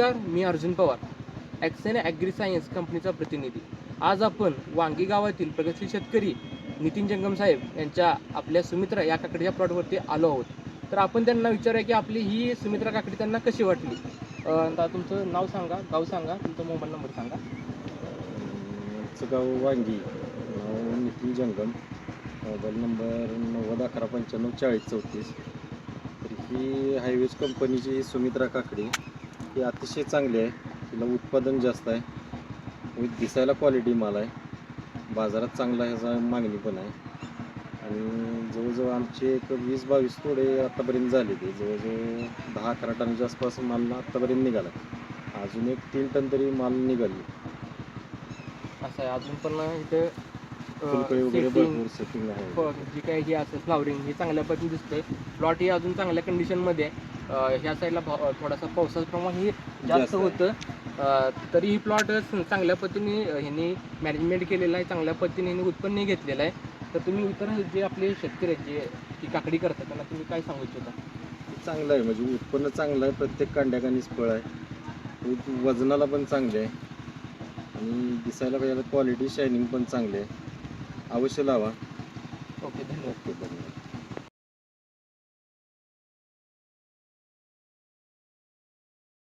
Arjun Pawar Axen agri science कंपनीचा प्रतिनिधी. आज आपण वांगी गावातील प्रगतशील शेतकरी नितीन जंगम साहेब यांच्या आपल्या सुमित्रा या काकडीच्या प्लॉटवरती आलो आहोत. तर आपण त्यांना विचारूया की आपली ही सुमित्रा काकडी त्यांना कशी वाटली? आता तुमचं नाव सांगा गाव सांगा तुमचा मोबाईल नंबर सांगा. आमचं गाव वांगी नाव नितीन जंगम मोबाईल नंबर नव्वद अकरा पंच्याण्णव चाळीस चौतीस. तर ही हायवेज कंपनीची सुमित्रा काकडी. ही अतिशय चांगली आहे. तिला उत्पादन जास्त आहे. विथ दिसायला क्वालिटी माल आहे. बाजारात चांगला ह्याचा मागणी पण आहे. आणि जवळजवळ आमचे एक वीस बावीस तोडे आत्तापर्यंत झाले ते. जवळजवळ दहा अकरा टनच्या आसपास माल आत्तापर्यंत निघाला. अजून एक तीन टन तरी माल निघाली. असं आहे. अजून पण इथे फुलकळी वगैरे setting, भरपूर सेटिंग आहे. फ- जी काही हे असेल फ्लावरिंग हे चांगल्या पद्धतीने दिसतंय. प्लॉट ही अजून चांगल्या कंडिशनमध्ये आहे. ह्या साईडला थोडासा पावसाचं प्रमाण हे जास्त. होतं. तरी ही प्लॉट चांगल्या पद्धतीने ह्यांनी मॅनेजमेंट केलेलं आहे चांगल्या पद्धतीने ह्यांनी उत्पन्न घेतलेलं आहे. तर तुम्ही इतर जे आपले शेतकरी आहेत जे ती काकडी करतात त्यांना तुम्ही काय सांगू इच्छिता? चांगलं आहे म्हणजे उत्पन्न चांगलं आहे प्रत्येक कांड्याकानीच फळ आहे. वजनाला पण चांगले आहे. आणि दिसायला पाहिजे क्वालिटी शायनिंग पण चांगली आहे. अवश्य लावा. ओके धन्यवाद.